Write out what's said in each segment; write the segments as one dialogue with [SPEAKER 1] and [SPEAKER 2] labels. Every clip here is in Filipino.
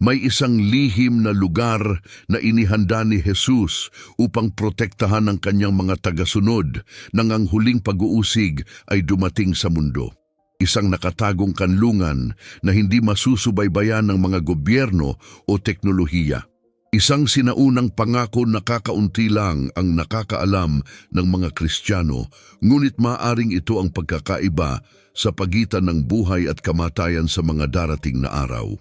[SPEAKER 1] May isang lihim na lugar na inihanda ni Jesus upang protektahan ang kanyang mga tagasunod nang ang huling pag-uusig ay dumating sa mundo. Isang nakatagong kanlungan na hindi masusubaybayan ng mga gobyerno o teknolohiya. Isang sinaunang pangako na kakaunti lang ang nakakaalam ng mga Kristiyano, ngunit maaring ito ang pagkakaiba sa pagitan ng buhay at kamatayan sa mga darating na araw.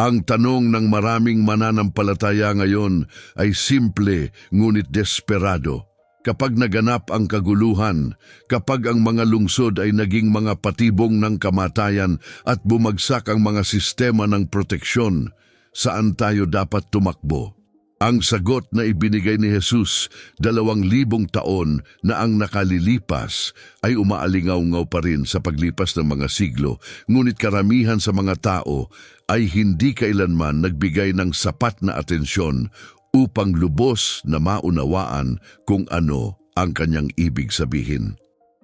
[SPEAKER 1] Ang tanong ng maraming mananampalataya ngayon ay simple ngunit desperado. Kapag naganap ang kaguluhan, kapag ang mga lungsod ay naging mga patibong ng kamatayan at bumagsak ang mga sistema ng proteksyon, saan tayo dapat tumakbo? Ang sagot na ibinigay ni Jesus dalawang libong taon na ang nakalilipas ay umaalingaw-ngaw pa rin sa paglipas ng mga siglo, ngunit karamihan sa mga tao ay hindi kailanman nagbigay ng sapat na atensyon upang lubos na maunawaan kung ano ang kanyang ibig sabihin.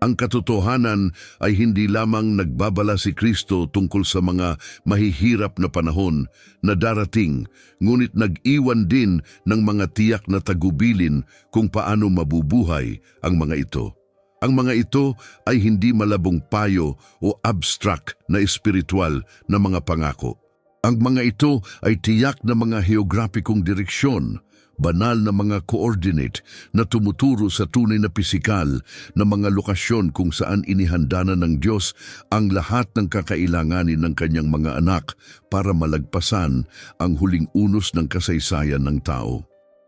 [SPEAKER 1] Ang katotohanan ay hindi lamang nagbabala si Kristo tungkol sa mga mahihirap na panahon na darating, ngunit nag-iwan din ng mga tiyak na tagubilin kung paano mabubuhay ang mga ito. Ang mga ito ay hindi malabong payo o abstract na espiritual na mga pangako. Ang mga ito ay tiyak na mga heograpikong direksyon, banal na mga coordinate na tumuturo sa tunay na pisikal na mga lokasyon kung saan inihanda na ng Diyos ang lahat ng kakailanganin ng kanyang mga anak para malagpasan ang huling unos ng kasaysayan ng tao.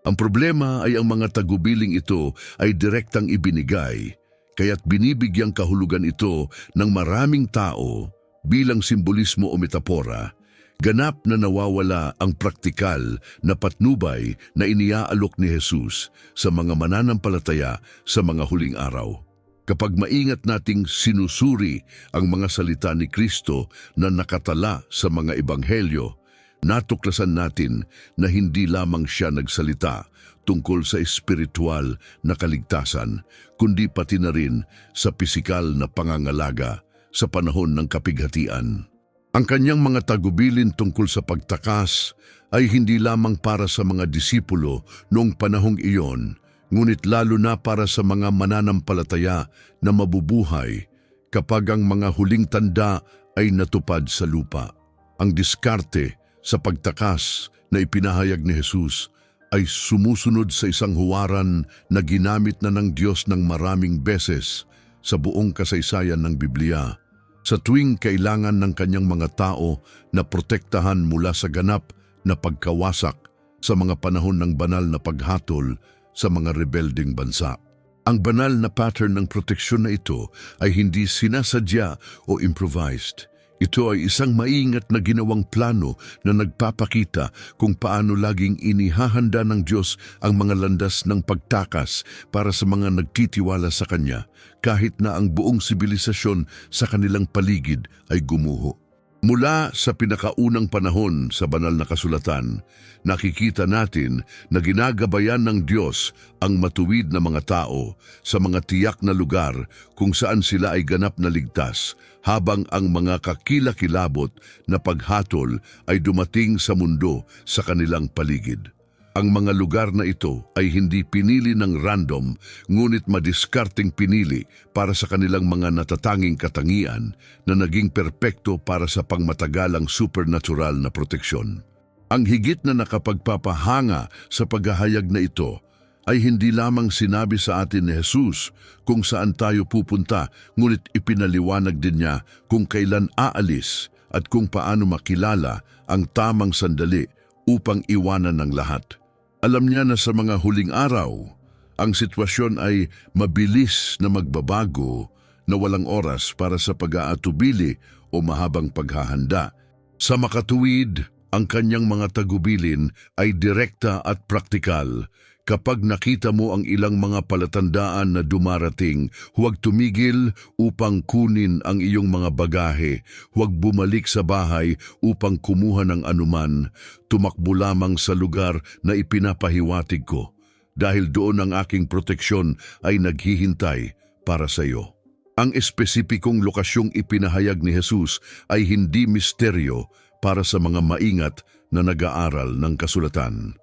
[SPEAKER 1] Ang problema ay ang mga tagubiling ito ay direktang ibinigay, kaya't binibigyang kahulugan ito ng maraming tao bilang simbolismo o metapora Ganap na nawawala ang praktikal na patnubay na iniaalok ni Jesus sa mga mananampalataya sa mga huling araw. Kapag maingat nating sinusuri ang mga salita ni Kristo na nakatala sa mga ebanghelyo, natuklasan natin na hindi lamang siya nagsalita tungkol sa espiritual na kaligtasan, kundi pati na rin sa pisikal na pangangalaga sa panahon ng kapighatian. Ang kanyang mga tagubilin tungkol sa pagtakas ay hindi lamang para sa mga disipulo noong panahong iyon, ngunit lalo na para sa mga mananampalataya na mabubuhay kapag ang mga huling tanda ay natupad sa lupa. Ang diskarte sa pagtakas na ipinahayag ni Jesus ay sumusunod sa isang huwaran na ginamit na ng Diyos ng maraming beses sa buong kasaysayan ng Biblia sa tuwing kailangan ng kanyang mga tao na protektahan mula sa ganap na pagkawasak sa mga panahon ng banal na paghatol sa mga rebelding bansa. Ang banal na pattern ng proteksyon na ito ay hindi sinasadya o improvised. Ito ay isang maingat na ginawang plano na nagpapakita kung paano laging inihahanda ng Diyos ang mga landas ng pagtakas para sa mga nagtitiwala sa Kanya kahit na ang buong sibilisasyon sa kanilang paligid ay gumuho. Mula sa pinakaunang panahon sa banal na kasulatan, nakikita natin na ginagabayan ng Diyos ang matuwid na mga tao sa mga tiyak na lugar kung saan sila ay ganap na ligtas, habang ang mga kakilakilabot na paghatol ay dumating sa mundo sa kanilang paligid. Ang mga lugar na ito ay hindi pinili ng random, ngunit madiskarteng pinili para sa kanilang mga natatanging katangian na naging perpekto para sa pangmatagalang supernatural na proteksyon. Ang higit na nakapagpapahanga sa paghahayag na ito ay hindi lamang sinabi sa atin ni Jesus kung saan tayo pupunta, ngunit ipinaliwanag din niya kung kailan aalis at kung paano makilala ang tamang sandali upang iwanan ng lahat. Alam niya na sa mga huling araw, ang sitwasyon ay mabilis na magbabago na walang oras para sa pag-aatubili o mahabang paghahanda. Sa makatuwid, ang kanyang mga tagubilin ay direkta at praktikal. Kapag nakita mo ang ilang mga palatandaan na dumarating, huwag tumigil upang kunin ang iyong mga bagahe. Huwag bumalik sa bahay upang kumuha ng anuman. Tumakbo lamang sa lugar na ipinapahiwatig ko. Dahil doon ang aking proteksyon ay naghihintay para sa iyo. Ang espesipikong lokasyong ipinahayag ni Jesus ay hindi misteryo para sa mga maingat na nag-aaral ng kasulatan.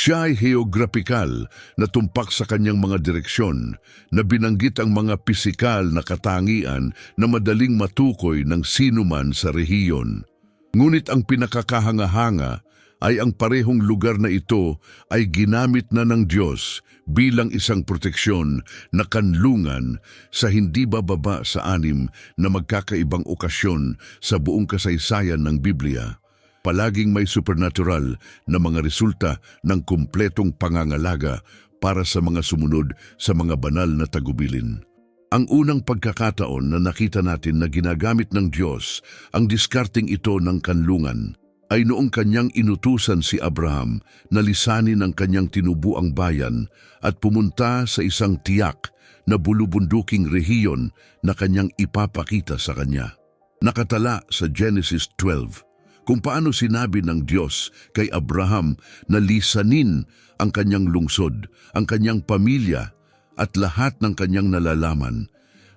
[SPEAKER 1] Siya ay geograpikal na tumpak sa kanyang mga direksyon na binanggit ang mga pisikal na katangian na madaling matukoy ng sinuman sa rehiyon. Ngunit ang pinakakahanga-hanga ay ang parehong lugar na ito ay ginamit na ng Diyos bilang isang proteksyon na kanlungan sa hindi bababa sa anim na magkakaibang okasyon sa buong kasaysayan ng Biblia. Palaging may supernatural na mga resulta ng kumpletong pangangalaga para sa mga sumunod sa mga banal na tagubilin. Ang unang pagkakataon na nakita natin na ginagamit ng Diyos ang diskarting ito ng kanlungan ay noong kanyang inutusan si Abraham na lisanin ang kanyang tinubuang bayan at pumunta sa isang tiyak na bulubunduking rehiyon na kanyang ipapakita sa kanya. Nakatala sa Genesis 12 kung paano sinabi ng Diyos kay Abraham na lisanin ang kanyang lungsod, ang kanyang pamilya at lahat ng kanyang nalalaman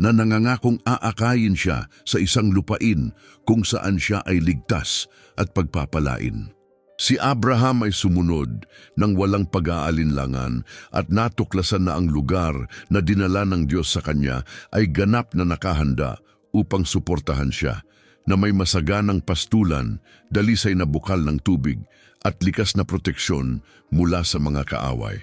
[SPEAKER 1] na nangangakong aakayin siya sa isang lupain kung saan siya ay ligtas at pagpapalain. Si Abraham ay sumunod ng walang pag-aalinlangan at natuklasan na ang lugar na dinala ng Diyos sa kanya ay ganap na nakahanda upang suportahan siya na may masaganang pastulan, dalisay na bukal ng tubig at likas na proteksyon mula sa mga kaaway.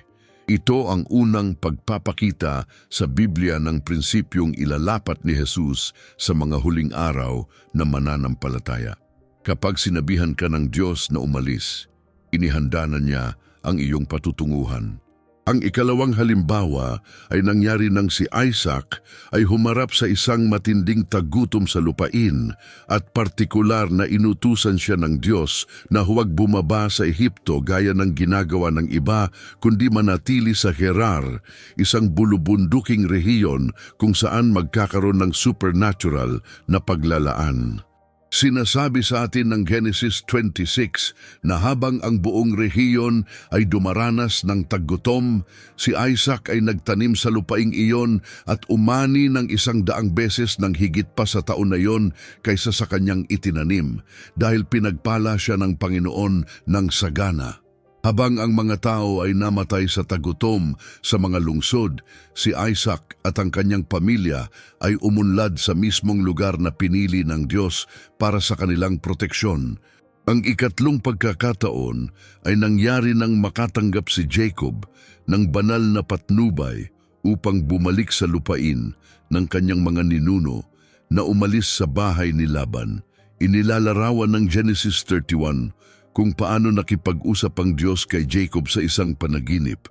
[SPEAKER 1] Ito ang unang pagpapakita sa Biblia ng prinsipyong ilalapat ni Jesus sa mga huling araw na mananampalataya. Kapag sinabihan ka ng Diyos na umalis, inihanda na niya ang iyong patutunguhan. Ang ikalawang halimbawa ay nangyari nang si Isaac ay humarap sa isang matinding tagutom sa lupain at partikular na inutusan siya ng Diyos na huwag bumaba sa Ehipto gaya ng ginagawa ng iba kundi manatili sa Gerar, isang bulubunduking rehiyon kung saan magkakaroon ng supernatural na paglalaan. Sinasabi sa atin ng Genesis 26 na habang ang buong rehiyon ay dumaranas ng taggutom, si Isaac ay nagtanim sa lupaing iyon at umani ng isang daang beses ng higit pa sa taon na iyon kaysa sa kanyang itinanim dahil pinagpala siya ng Panginoon ng sagana. Habang ang mga tao ay namatay sa tagutom sa mga lungsod, si Isaac at ang kanyang pamilya ay umunlad sa mismong lugar na pinili ng Diyos para sa kanilang proteksyon. Ang ikatlong pagkakataon ay nangyari nang makatanggap si Jacob ng banal na patnubay upang bumalik sa lupain ng kanyang mga ninuno na umalis sa bahay ni Laban. Inilalarawan ng Genesis 31 kung paano nakipag-usap ang Diyos kay Jacob sa isang panaginip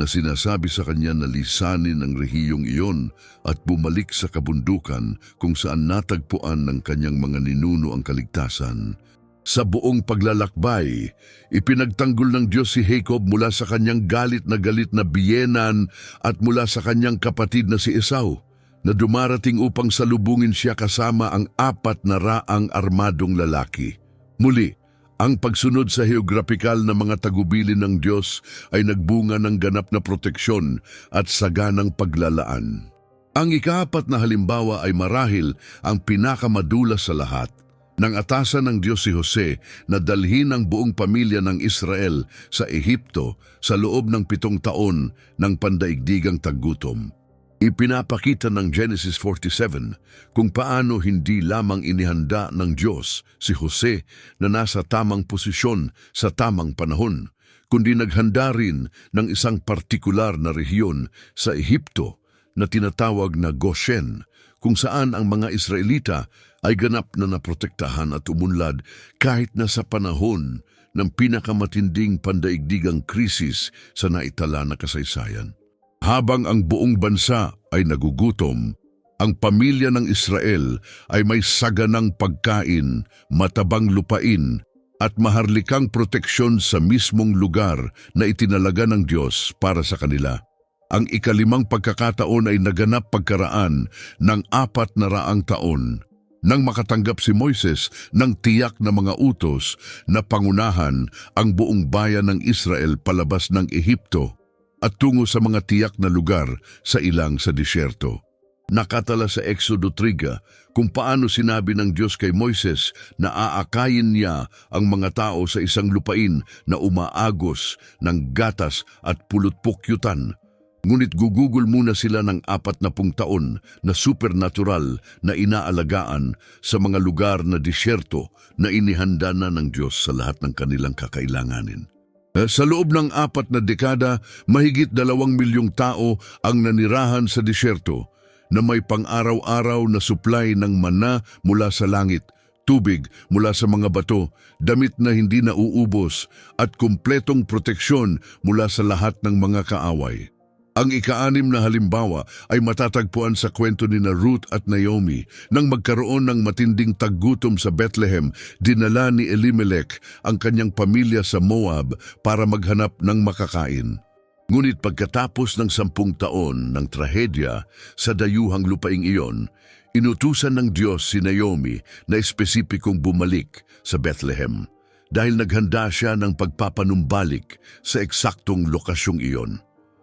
[SPEAKER 1] na sinasabi sa kanya na lisanin ang rehiyong iyon at bumalik sa kabundukan kung saan natagpuan ng kanyang mga ninuno ang kaligtasan. Sa buong paglalakbay, ipinagtanggol ng Diyos si Jacob mula sa kanyang galit na galit na biyenan at mula sa kanyang kapatid na si Esau na dumarating upang salubungin siya kasama ang apat na raang armadong lalaki. Muli, ang pagsunod sa geograpikal na mga tagubilin ng Diyos ay nagbunga ng ganap na proteksyon at saganang paglalaan. Ang ikaapat na halimbawa ay marahil ang pinakamadulas sa lahat. Nang atasan ng Diyos si Jose na dalhin ang buong pamilya ng Israel sa Ehipto sa loob ng pitong taon ng pandaigdigang taggutom. Ipinapakita ng Genesis 47 kung paano hindi lamang inihanda ng Diyos si Jose na nasa tamang posisyon sa tamang panahon, kundi naghanda rin ng isang partikular na rehiyon sa Ehipto na tinatawag na Goshen, kung saan ang mga Israelita ay ganap na naprotektahan at umunlad kahit na sa panahon ng pinakamatinding pandaigdigang krisis sa naitala na kasaysayan. Habang ang buong bansa ay nagugutom, ang pamilya ng Israel ay may saganang pagkain, matabang lupain, at maharlikang proteksyon sa mismong lugar na itinalaga ng Diyos para sa kanila. Ang ikalimang pagkakataon ay naganap pagkaraan ng apat na raang taon nang makatanggap si Moises ng tiyak na mga utos na pangunahan ang buong bayan ng Israel palabas ng Ehipto at tungo sa mga tiyak na lugar sa ilang sa disyerto. Nakatala sa Exodo 3 kung paano sinabi ng Diyos kay Moises na aakayin niya ang mga tao sa isang lupain na umaagos ng gatas at pulutpukyutan. Ngunit gugugol muna sila ng apat na pung taon na supernatural na inaalagaan sa mga lugar na disyerto na inihanda na ng Diyos sa lahat ng kanilang kakailanganin. Eh, Sa loob ng apat na dekada, mahigit dalawang milyong tao ang nanirahan sa disyerto na may pang-araw-araw na supply ng mana mula sa langit, tubig mula sa mga bato, damit na hindi nauubos at kumpletong proteksyon mula sa lahat ng mga kaaway. Ang ikaanim na halimbawa ay matatagpuan sa kwento ni na Ruth at Naomi. Nang magkaroon ng matinding taggutom sa Bethlehem, dinala ni Elimelech ang kanyang pamilya sa Moab para maghanap ng makakain. Ngunit pagkatapos ng sampung taon ng trahedya sa dayuhang lupaing iyon, inutusan ng Diyos si Naomi na espesipikong bumalik sa Bethlehem dahil naghanda siya ng pagpapanumbalik sa eksaktong lokasyong iyon.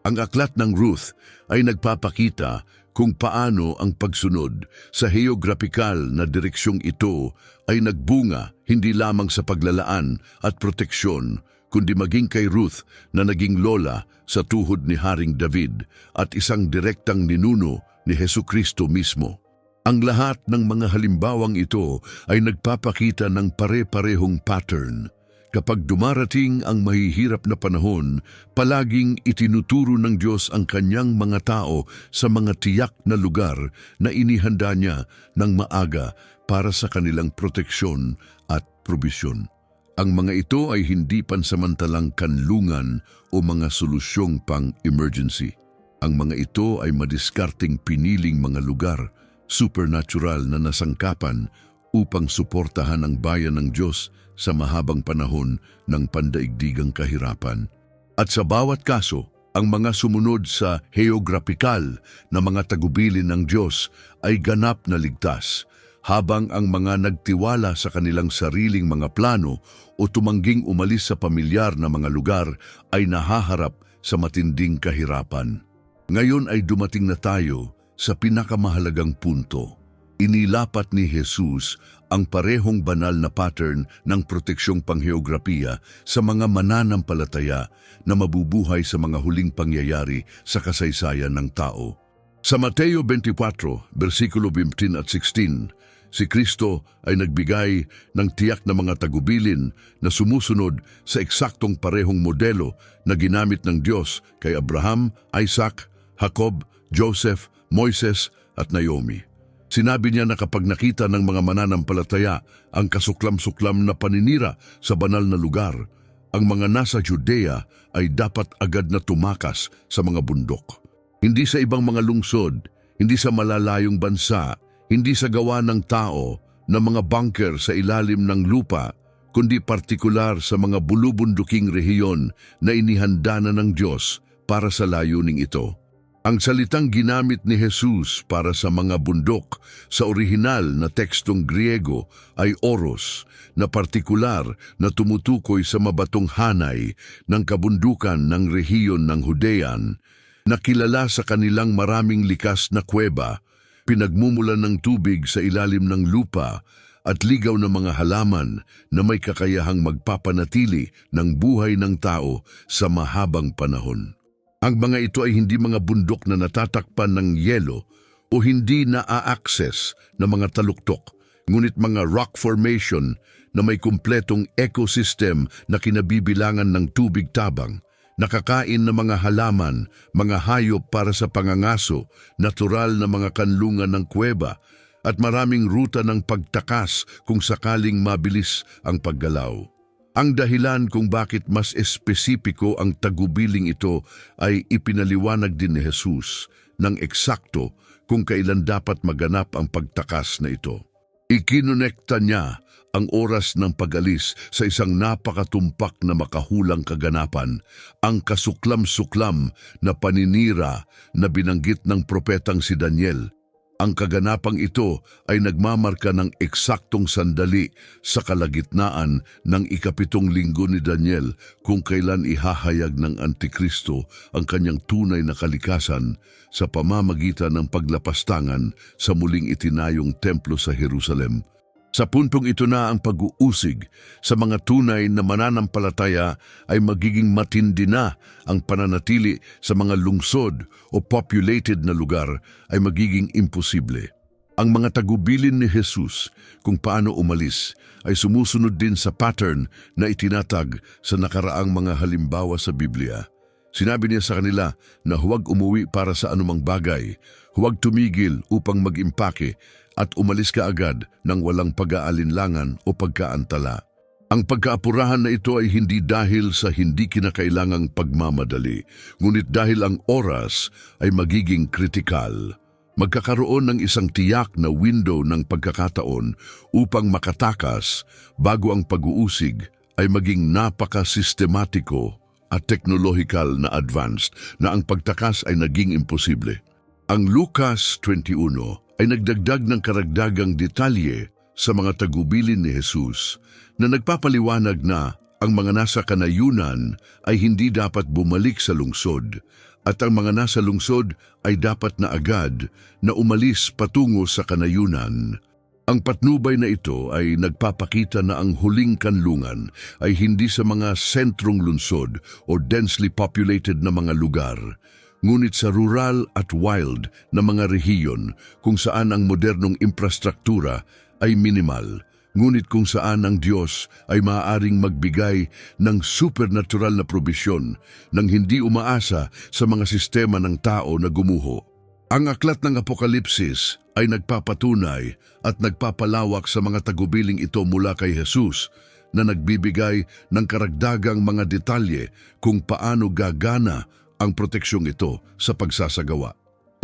[SPEAKER 1] Ang aklat ng Ruth ay nagpapakita kung paano ang pagsunod sa heograpikal na direksyong ito ay nagbunga hindi lamang sa paglalaan at proteksyon, kundi maging kay Ruth na naging lola sa tuhod ni Haring David at isang direktang ninuno ni Hesu Kristo mismo. Ang lahat ng mga halimbawang ito ay nagpapakita ng pare-parehong pattern. Kapag dumarating ang mahihirap na panahon, palaging itinuturo ng Diyos ang kanyang mga tao sa mga tiyak na lugar na inihanda niya ng maaga para sa kanilang proteksyon at probisyon. Ang mga ito ay hindi pansamantalang kanlungan o mga solusyong pang-emergency. Ang mga ito ay madiskarting piniling mga lugar, supernatural na nasangkapan upang suportahan ang bayan ng Diyos sa mahabang panahon ng pandaigdigang kahirapan. At sa bawat kaso, ang mga sumunod sa heograpikal na mga tagubilin ng Diyos ay ganap na ligtas, habang ang mga nagtiwala sa kanilang sariling mga plano o tumangging umalis sa pamilyar na mga lugar ay nahaharap sa matinding kahirapan. Ngayon ay dumating na tayo sa pinakamahalagang punto. Inilapat ni Jesus ang parehong banal na pattern ng proteksyong pangheograpiya sa mga mananampalataya na mabubuhay sa mga huling pangyayari sa kasaysayan ng tao. Sa Mateo 24, versikulo 15 at 16, si Kristo ay nagbigay ng tiyak na mga tagubilin na sumusunod sa eksaktong parehong modelo na ginamit ng Diyos kay Abraham, Isaac, Jacob, Joseph, Moises at Naomi. Sinabi niya na kapag nakita ng mga mananampalataya ang kasuklam-suklam na paninira sa banal na lugar, ang mga nasa Judea ay dapat agad na tumakas sa mga bundok. Hindi sa ibang mga lungsod, hindi sa malalayong bansa, hindi sa gawa ng tao na mga bunker sa ilalim ng lupa, kundi partikular sa mga bulubunduking rehiyon na inihanda na ng Diyos para sa layuning ito. Ang salitang ginamit ni Jesus para sa mga bundok sa orihinal na tekstong Griego ay oros na partikular na tumutukoy sa mabatong hanay ng kabundukan ng rehiyon ng Hudean na kilala sa kanilang maraming likas na kuweba, pinagmumulan ng tubig sa ilalim ng lupa at ligaw na mga halaman na may kakayahang magpapanatili ng buhay ng tao sa mahabang panahon. Ang mga ito ay hindi mga bundok na natatakpan ng yelo o hindi na-access na mga taluktok, ngunit mga rock formation na may kumpletong ecosystem na kinabibilangan ng tubig tabang, nakakain na mga halaman, mga hayop para sa pangangaso, natural na mga kanlungan ng kuweba, at maraming ruta ng pagtakas kung sakaling mabilis ang paggalaw. Ang dahilan kung bakit mas espesipiko ang tagubiling ito ay ipinaliwanag din ni Jesus ng eksakto kung kailan dapat maganap ang pagtakas na ito. Ikinonekta niya ang oras ng pag-alis sa isang napakatumpak na makahulang kaganapan, ang kasuklam-suklam na paninira na binanggit ng propetang si Daniel. Ang kaganapang ito ay nagmamarka ng eksaktong sandali sa kalagitnaan ng ikapitong linggo ni Daniel kung kailan ihahayag ng Antikristo ang kanyang tunay na kalikasan sa pamamagitan ng paglapastangan sa muling itinayong templo sa Jerusalem. Sa puntong ito na ang pag-uusig sa mga tunay na mananampalataya ay magiging matindi na ang pananatili sa mga lungsod o populated na lugar ay magiging imposible. Ang mga tagubilin ni Jesus kung paano umalis ay sumusunod din sa pattern na itinatag sa nakaraang mga halimbawa sa Biblia. Sinabi niya sa kanila na huwag umuwi para sa anumang bagay, huwag tumigil upang mag-impake at umalis ka agad ng walang pag-aalinlangan o pagkaantala. Ang pagkaapurahan na ito ay hindi dahil sa hindi kinakailangang pagmamadali, ngunit dahil ang oras ay magiging kritikal. Magkakaroon ng isang tiyak na window ng pagkakataon upang makatakas bago ang pag-uusig ay maging napaka-sistematiko at teknolohikal na advanced na ang pagtakas ay naging imposible. Ang Lucas 21 ay nagdagdag ng karagdagang detalye sa mga tagubilin ni Jesus na nagpapaliwanag na ang mga nasa kanayunan ay hindi dapat bumalik sa lungsod at ang mga nasa lungsod ay dapat na agad na umalis patungo sa kanayunan. Ang patnubay na ito ay nagpapakita na ang huling kanlungan ay hindi sa mga sentrong lungsod o densely populated na mga lugar, ngunit sa rural at wild na mga rehiyon kung saan ang modernong infrastruktura ay minimal, ngunit kung saan ang Diyos ay maaaring magbigay ng supernatural na probisyon nang hindi umaasa sa mga sistema ng tao na gumuho. Ang aklat ng Apokalipsis ay nagpapatunay at nagpapalawak sa mga tagubiling ito mula kay Jesus na nagbibigay ng karagdagang mga detalye kung paano gagana ang proteksyong ito sa pagsasagawa.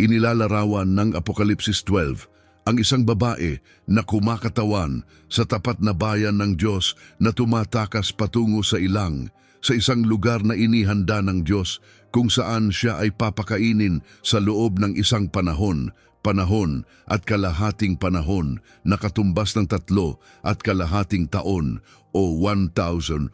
[SPEAKER 1] Inilalarawan ng Apokalipsis 12 ang isang babae na kumakatawan sa tapat na bayan ng Diyos na tumatakas patungo sa ilang sa isang lugar na inihanda ng Diyos kung saan siya ay papakainin sa loob ng isang panahon, panahon at kalahating panahon na katumbas ng tatlo at kalahating taon o 1,260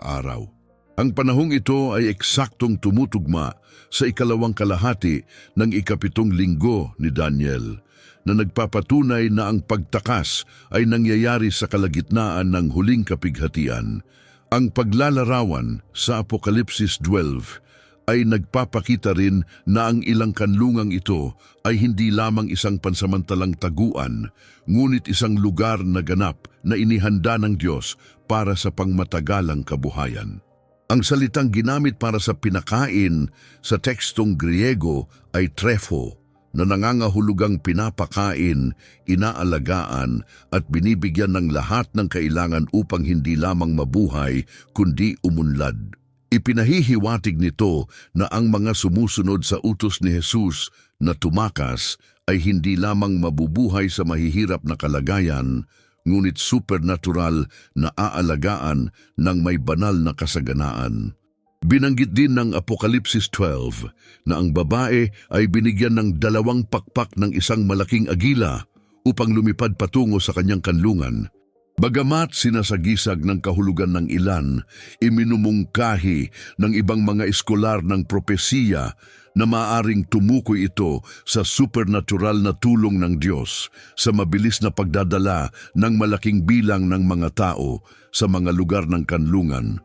[SPEAKER 1] araw. Ang panahong ito ay eksaktong tumutugma sa ikalawang kalahati ng ikapitong linggo ni Daniel na nagpapatunay na ang pagtakas ay nangyayari sa kalagitnaan ng huling kapighatian. Ang paglalarawan sa Apokalipsis 12 ay nagpapakita rin na ang ilang kanlungang ito ay hindi lamang isang pansamantalang taguan, ngunit isang lugar na ganap na inihanda ng Diyos para sa pangmatagalang kabuhayan. Ang salitang ginamit para sa pinakain sa tekstong Griego ay trefo, na nangangahulugang pinapakain, inaalagaan at binibigyan ng lahat ng kailangan upang hindi lamang mabuhay kundi umunlad. Ipinahihiwatig nito na ang mga sumusunod sa utos ni Jesus na tumakas ay hindi lamang mabubuhay sa mahihirap na kalagayan, ngunit supernatural na aalagaan ng may banal na kasaganaan. Binanggit din ng Apokalipsis 12 na ang babae ay binigyan ng dalawang pakpak ng isang malaking agila upang lumipad patungo sa kanyang kanlungan. Bagamat sinasagisag ng kahulugan ng ilan, iminumungkahi ng ibang mga eskolar ng propesiya na maaring tumukoy ito sa supernatural na tulong ng Diyos sa mabilis na pagdadala ng malaking bilang ng mga tao sa mga lugar ng kanlungan,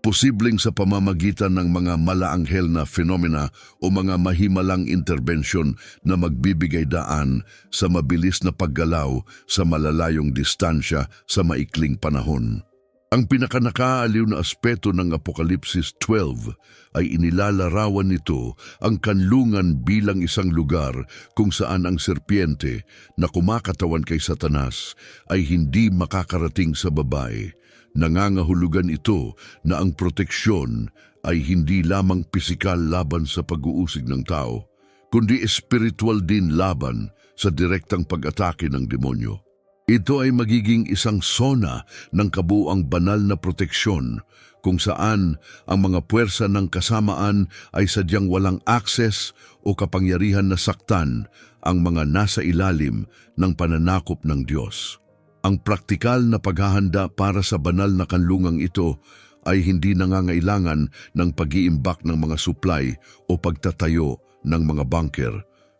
[SPEAKER 1] posibleng sa pamamagitan ng mga malaanghel na fenomena o mga mahimalang interbensyon na magbibigay daan sa mabilis na paggalaw sa malalayong distansya sa maikling panahon. Ang pinakanakaaliw na aspeto ng Apokalipsis 12 ay inilalarawan nito ang kanlungan bilang isang lugar kung saan ang serpiente na kumakatawan kay Satanas ay hindi makakarating sa babae. Nangangahulugan ito na ang proteksyon ay hindi lamang pisikal laban sa pag-uusig ng tao, kundi espiritual din laban sa direktang pag-atake ng demonyo. Ito ay magiging isang sona ng kabuang banal na proteksyon kung saan ang mga puwersa ng kasamaan ay sadyang walang akses o kapangyarihan na saktan ang mga nasa ilalim ng pananakop ng Diyos. Ang praktikal na paghahanda para sa banal na kanlungang ito ay hindi nangangailangan ng pag-iimbak ng mga supply o pagtatayo ng mga bunker,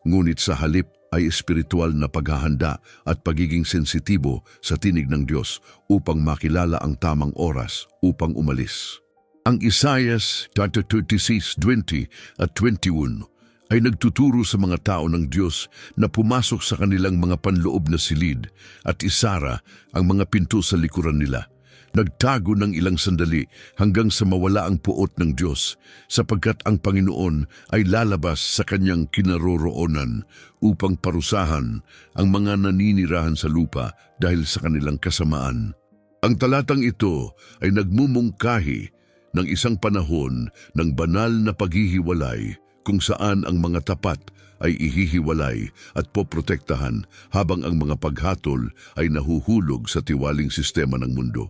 [SPEAKER 1] ngunit sa halip ay espiritual na paghahanda at pagiging sensitibo sa tinig ng Diyos upang makilala ang tamang oras upang umalis. Ang Isaias 36:20 at 21 ay nagtuturo sa mga tao ng Diyos na pumasok sa kanilang mga panloob na silid at isara ang mga pinto sa likuran nila. Nagtago ng ilang sandali hanggang sa mawala ang puot ng Diyos sapagkat ang Panginoon ay lalabas sa kanyang kinaroroonan upang parusahan ang mga naninirahan sa lupa dahil sa kanilang kasamaan. Ang talatang ito ay nagmumungkahi ng isang panahon ng banal na paghihiwalay kung saan ang mga tapat ay ihihiwalay at poprotektahan habang ang mga paghatol ay nahuhulog sa tiwaling sistema ng mundo.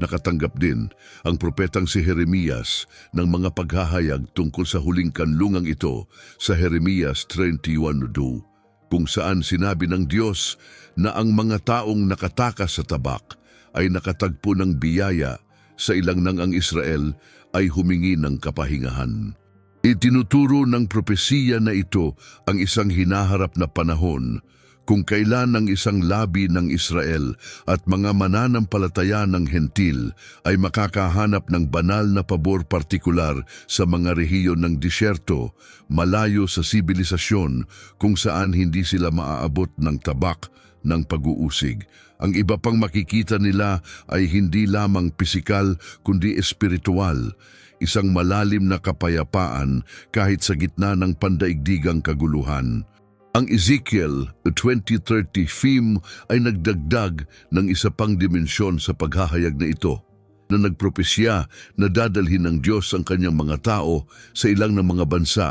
[SPEAKER 1] Nakatanggap din ang propetang si Jeremias ng mga paghahayag tungkol sa huling kanlungang ito sa Jeremias 31.2 kung saan sinabi ng Diyos na ang mga taong nakatakas sa tabak ay nakatagpo ng biyaya sa ilang nang ang Israel ay humingi ng kapahingahan. Itinuturo ng propesiya na ito ang isang hinaharap na panahon kung kailan ang isang labi ng Israel at mga mananampalataya ng hentil ay makakahanap ng banal na pabor partikular sa mga rehiyon ng disyerto, malayo sa sibilisasyon kung saan hindi sila maaabot ng tabak ng pag-uusig. Ang iba pang makikita nila ay hindi lamang pisikal kundi espiritual, isang malalim na kapayapaan kahit sa gitna ng pandaigdigang kaguluhan. Ang Ezekiel 2030 theme ay nagdagdag ng isa pang dimensyon sa paghahayag na ito na nagpropesya na dadalhin ng Diyos ang kanyang mga tao sa ilang ng mga bansa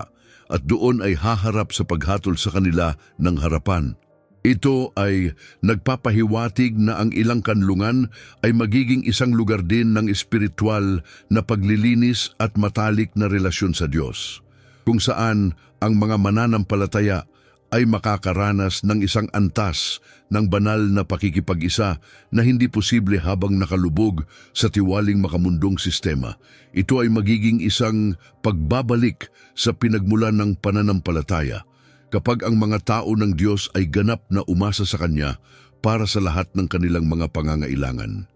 [SPEAKER 1] at doon ay haharap sa paghatol sa kanila ng harapan. Ito ay nagpapahiwatig na ang ilang kanlungan ay magiging isang lugar din ng espiritual na paglilinis at matalik na relasyon sa Diyos, kung saan ang mga mananampalataya ay makakaranas ng isang antas ng banal na pakikipag-isa na hindi posible habang nakalubog sa tiwaling makamundong sistema. Ito ay magiging isang pagbabalik sa pinagmulan ng pananampalataya kapag ang mga tao ng Diyos ay ganap na umasa sa Kanya para sa lahat ng kanilang mga pangangailangan.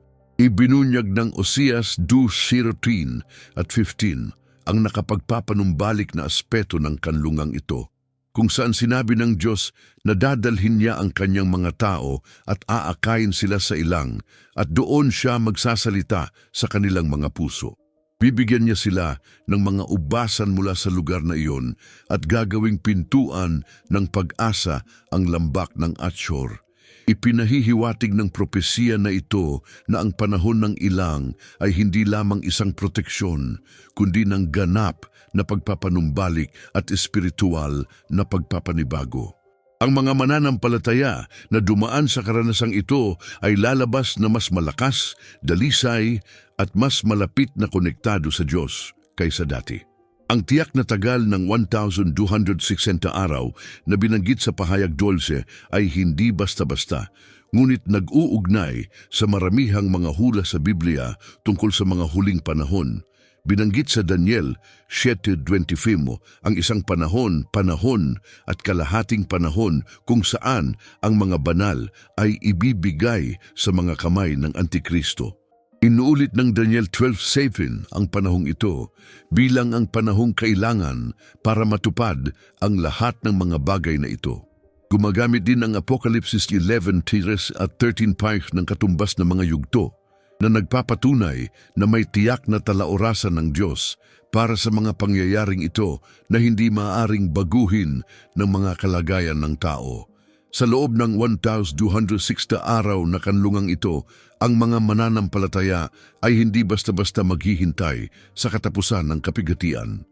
[SPEAKER 1] Ibinunyag ng Osias 2.13 at 15 ang nakapagpapanumbalik na aspeto ng kanlungang ito kung saan sinabi ng Diyos na dadalhin niya ang kanyang mga tao at aakayin sila sa ilang at doon siya magsasalita sa kanilang mga puso. Bibigyan niya sila ng mga ubasan mula sa lugar na iyon at gagawing pintuan ng pag-asa ang lambak ng Atshor. Ipinahihiwatig ng propesiya na ito na ang panahon ng ilang ay hindi lamang isang proteksyon, kundi ng ganap na pagpapanumbalik at espiritual na pagpapanibago. Ang mga mananampalataya na dumaan sa karanasang ito ay lalabas na mas malakas, dalisay at mas malapit na konektado sa Diyos kaysa dati. Ang tiyak na tagal ng 1,260 araw na binanggit sa pahayag 12 ay hindi basta-basta, ngunit nag-uugnay sa maramihang mga hula sa Biblia tungkol sa mga huling panahon. Binanggit sa Daniel 7.25 ang isang panahon, panahon at kalahating panahon kung saan ang mga banal ay ibibigay sa mga kamay ng Antikristo. Inuulit ng Daniel 12.7 ang panahong ito bilang ang panahong kailangan para matupad ang lahat ng mga bagay na ito. Gumagamit din ang Apocalypse 11 tires at 13 5 ng katumbas ng mga yugto na nagpapatunay na may tiyak na talaorasan ng Diyos para sa mga pangyayaring ito na hindi maaaring baguhin ng mga kalagayan ng tao. Sa loob ng 1,260 araw na kanlungang ito, ang mga mananampalataya ay hindi basta-basta maghihintay sa katapusan ng kapigatian.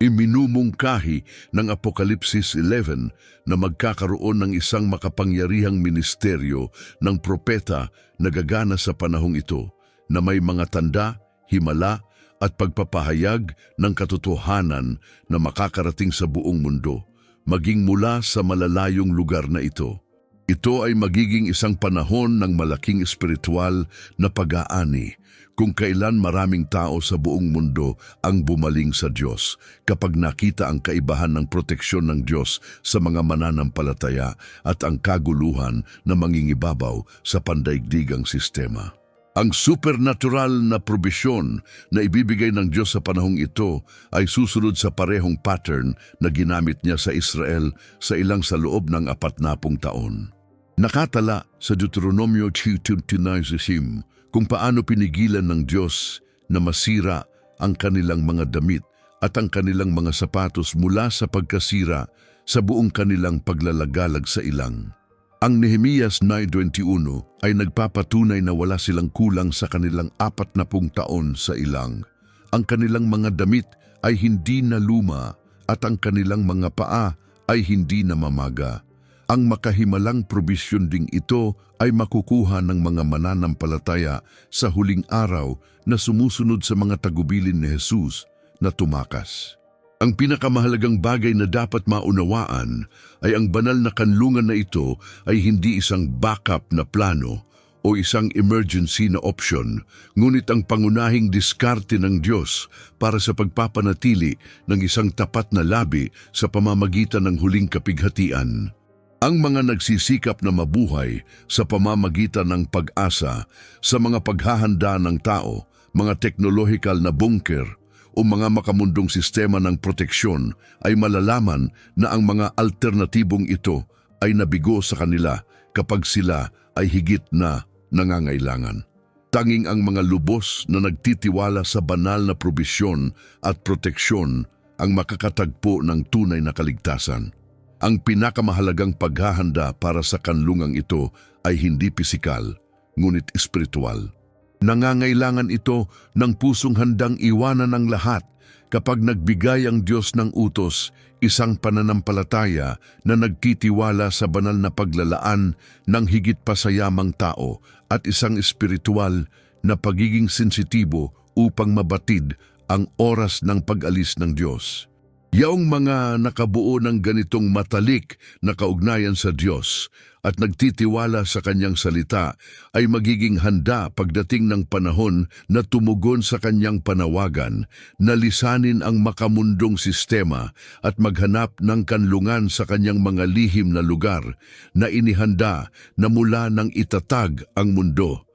[SPEAKER 1] Iminumungkahi ng Apokalipsis 11 na magkakaroon ng isang makapangyarihang ministeryo ng propeta na gagana sa panahong ito na may mga tanda, himala at pagpapahayag ng katotohanan na makakarating sa buong mundo, maging mula sa malalayong lugar na ito. Ito ay magiging isang panahon ng malaking espiritual na pag-aani kung kailan maraming tao sa buong mundo ang bumaling sa Diyos kapag nakita ang kaibahan ng proteksyon ng Diyos sa mga mananampalataya at ang kaguluhan na mangingibabaw sa pandaigdigang sistema. Ang supernatural na probisyon na ibibigay ng Diyos sa panahong ito ay susunod sa parehong pattern na ginamit niya sa Israel sa ilang sa loob ng apatnapong taon. Nakatala sa Deuteronomio 2.29 kung paano pinigilan ng Diyos na masira ang kanilang mga damit at ang kanilang mga sapatos mula sa pagkasira sa buong kanilang paglalagalag sa ilang. Ang Nehemias 9.21 ay nagpapatunay na wala silang kulang sa kanilang apat na pung taon sa ilang. Ang kanilang mga damit ay hindi na luma at ang kanilang mga paa ay hindi na mamaga. Ang makahimalang probisyon ding ito ay makukuha ng mga mananampalataya sa huling araw na sumusunod sa mga tagubilin ni Jesus na tumakas. Ang pinakamahalagang bagay na dapat maunawaan ay ang banal na kanlungan na ito ay hindi isang backup na plano o isang emergency na option, ngunit ang pangunahing diskarte ng Diyos para sa pagpapanatili ng isang tapat na labi sa pamamagitan ng huling kapighatian. Ang mga nagsisikap na mabuhay sa pamamagitan ng pag-asa sa mga paghahanda ng tao, mga teknolohikal na bunker o mga makamundong sistema ng proteksyon ay malalaman na ang mga alternatibong ito ay nabigo sa kanila kapag sila ay higit na nangangailangan. Tanging ang mga lubos na nagtitiwala sa banal na probisyon at proteksyon ang makakatagpo ng tunay na kaligtasan. Ang pinakamahalagang paghahanda para sa kanlungang ito ay hindi pisikal, ngunit espiritual. Nangangailangan ito ng pusong handang iwanan ng lahat kapag nagbigay ang Diyos ng utos, isang pananampalataya na nagtitiwala sa banal na paglalaan ng higit pa sa yamang tao at isang espiritual na pagiging sensitibo upang mabatid ang oras ng pag-alis ng Diyos. Yaong mga nakabuo ng ganitong matalik na kaugnayan sa Diyos at nagtitiwala sa Kanyang salita ay magiging handa pagdating ng panahon na tumugon sa Kanyang panawagan na lisanin ang makamundong sistema at maghanap ng kanlungan sa Kanyang mga lihim na lugar na inihanda na mula ng itatag ang mundo.